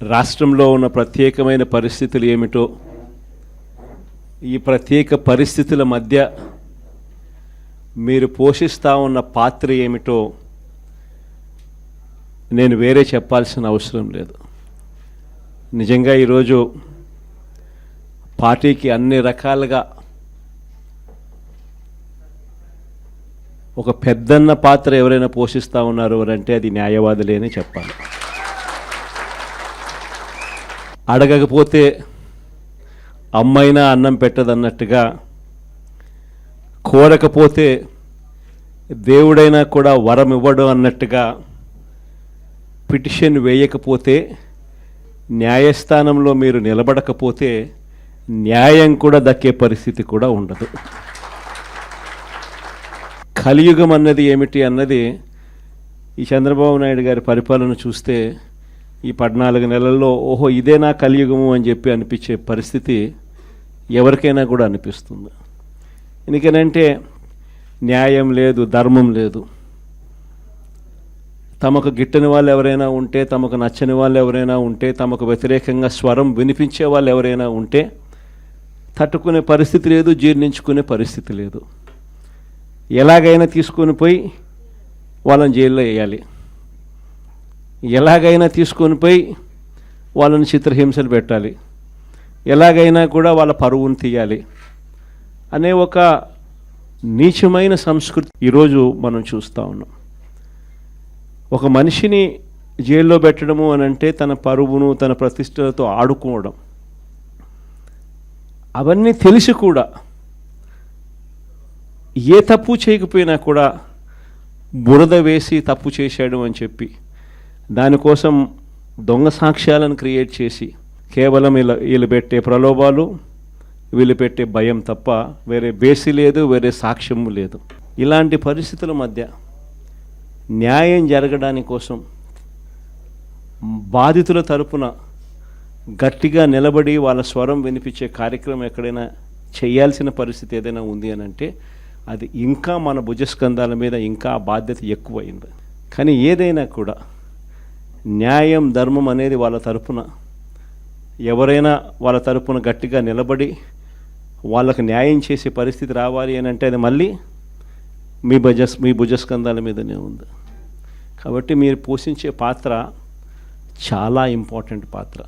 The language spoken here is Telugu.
రాష్ట్రంలో ఉన్న ప్రత్యేకమైన పరిస్థితులు ఏమిటో ఈ ప్రత్యేక పరిస్థితుల మధ్య మీరు పోషిస్తూ ఉన్న పాత్ర ఏమిటో నేను వేరే చెప్పాల్సిన అవసరం లేదు. నిజంగా ఈరోజు పార్టీకి అన్ని రకాలుగా ఒక పెద్దన్న పాత్ర ఎవరైనా పోషిస్తూ ఉన్నారు అని అంటే అది న్యాయవాదులే అని చెప్పాలి. అడగకపోతే అమ్మైనా అన్నం పెట్టదన్నట్టుగా కోరకపోతే దేవుడైనా కూడా వరం ఇవ్వడం అన్నట్టుగా పిటిషన్ వేయకపోతే న్యాయస్థానంలో మీరు నిలబడకపోతే న్యాయం కూడా దక్కే పరిస్థితి కూడా ఉండదు. కలియుగం అన్నది ఏమిటి అన్నది ఈ చంద్రబాబు నాయుడు గారి పరిపాలన చూస్తే ఈ పద్నాలుగు నెలల్లో ఓహో ఇదేనా కలియుగము అని చెప్పి అనిపించే పరిస్థితి ఎవరికైనా కూడా అనిపిస్తుంది. ఎందుకనంటే న్యాయం లేదు ధర్మం లేదు. తమకు గిట్టని వాళ్ళు ఎవరైనా ఉంటే తమకు నచ్చని వాళ్ళు ఎవరైనా ఉంటే తమకు వ్యతిరేకంగా స్వరం వినిపించే వాళ్ళు ఎవరైనా ఉంటే తట్టుకునే పరిస్థితి లేదు జీర్ణించుకునే పరిస్థితి లేదు. ఎలాగైనా తీసుకొని పోయి వాళ్ళని జైల్లో వేయాలి ఎలాగైనా తీసుకొని పోయి వాళ్ళని చిత్రహింసలు పెట్టాలి. ఎలాగైనా కూడా వాళ్ళ పరువును తీయాలి అనే ఒక నీచమైన సంస్కృతి ఈరోజు మనం చూస్తూ ఉన్నాం. ఒక మనిషిని జైల్లో పెట్టడము అని అంటే తన పరువును తన ప్రతిష్టలతో ఆడుకోవడం. అవన్నీ తెలిసి కూడా ఏ తప్పు చేయకపోయినా కూడా బురద వేసి తప్పు చేశాడు అని చెప్పి దానికోసం దొంగ సాక్ష్యాలను క్రియేట్ చేసి కేవలం వీళ్ళ వీళ్ళు పెట్టే ప్రలోభాలు వీళ్ళు పెట్టే భయం తప్ప వేరే బేసి లేదు వేరే సాక్ష్యము లేదు. ఇలాంటి పరిస్థితుల మధ్య న్యాయం జరగడానికి కోసం బాధితుల తరపున గట్టిగా నిలబడి వాళ్ళ స్వరం వినిపించే కార్యక్రమం ఎక్కడైనా చేయాల్సిన పరిస్థితి ఏదైనా ఉంది అని అంటే అది ఇంకా మన భుజస్కంధాల మీద ఇంకా బాధ్యత ఎక్కువైంది. కానీ ఏదైనా కూడా న్యాయం ధర్మం అనేది వాళ్ళ తరపున. ఎవరైనా వాళ్ళ తరపున గట్టిగా నిలబడి వాళ్ళకు న్యాయం చేసే పరిస్థితి రావాలి అని అంటే అది మళ్ళీ మీ భుజస్ మీ భుజస్కంధాల మీదనే ఉంది. కాబట్టి మీరు పోషించే పాత్ర చాలా ఇంపార్టెంట్ పాత్ర.